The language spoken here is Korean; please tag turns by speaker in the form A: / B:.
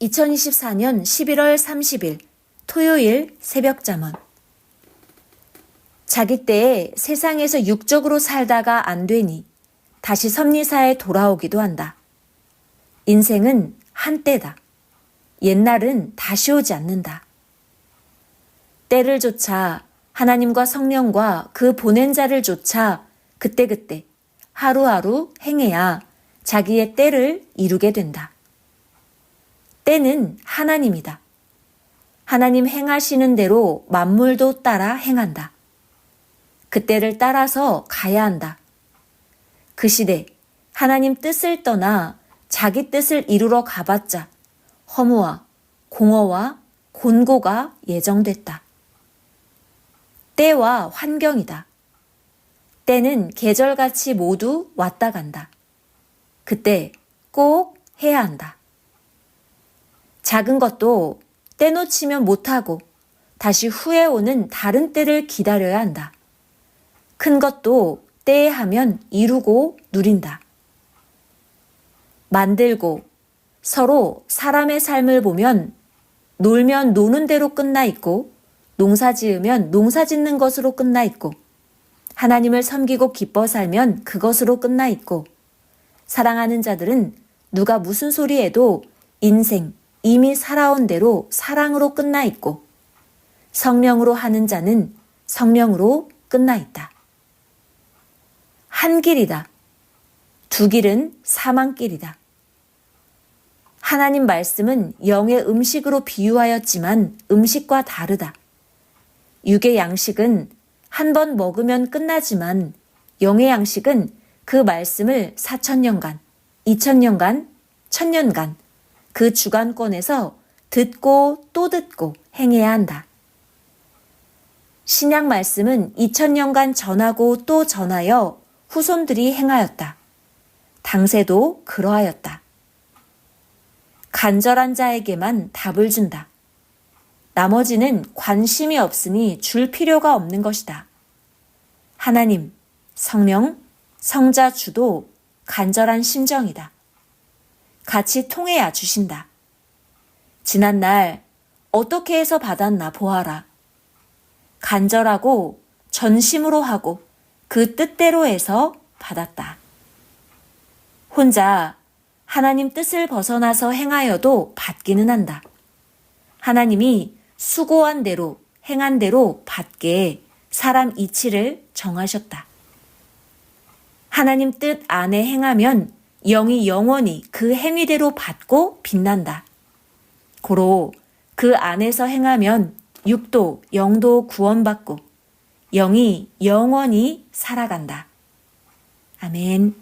A: 2024년 11월 30일 토요일 새벽 잠언 자기 때에 세상에서 육적으로 살다가 안 되니 다시 섭리사에 돌아오기도 한다. 인생은 한때다. 옛날은 다시 오지 않는다. 때를 쫓아 하나님과 성령과 그 보낸 자를 쫓아 그때그때 하루하루 행해야 자기의 때를 이루게 된다. 때는 하나님이다. 하나님 행하시는 대로 만물도 따라 행한다. 그때를 따라서 가야 한다. 그 시대 하나님 뜻을 떠나 자기 뜻을 이루러 가봤자 허무와 공허와 곤고가 예정됐다. 때와 환경이다. 때는 계절같이 모두 왔다 간다. 그때 꼭 해야 한다. 작은 것도 때 놓치면 못하고 다시 후에 오는 다른 때를 기다려야 한다. 큰 것도 때에 하면 이루고 누린다. 만들고 서로 사람의 삶을 보면 놀면 노는 대로 끝나 있고 농사 지으면 농사 짓는 것으로 끝나 있고 하나님을 섬기고 기뻐 살면 그것으로 끝나 있고 사랑하는 자들은 누가 무슨 소리 해도 인생 이미 살아온 대로 사랑으로 끝나 있고 성령으로 하는 자는 성령으로 끝나 있다. 한 길이다. 두 길은 사망길이다. 하나님 말씀은 영의 음식으로 비유하였지만 음식과 다르다. 육의 양식은 한 번 먹으면 끝나지만 영의 양식은 그 말씀을 4천년간, 2천년간, 천년간 그 주관권에서 듣고 또 듣고 행해야 한다. 신약 말씀은 2000년간 전하고 또 전하여 후손들이 행하였다. 당세도 그러하였다. 간절한 자에게만 답을 준다. 나머지는 관심이 없으니 줄 필요가 없는 것이다. 하나님, 성령, 성자 주도 간절한 심정이다. 같이 통해야 주신다. 지난날 어떻게 해서 받았나 보아라. 간절하고 전심으로 하고 그 뜻대로 해서 받았다. 혼자 하나님 뜻을 벗어나서 행하여도 받기는 한다. 하나님이 수고한 대로 행한 대로 받게 사람 이치를 정하셨다. 하나님 뜻 안에 행하면 영이 영원히 그 행위대로 받고 빛난다. 고로 그 안에서 행하면 육도, 영도 구원받고 영이 영원히 살아간다. 아멘.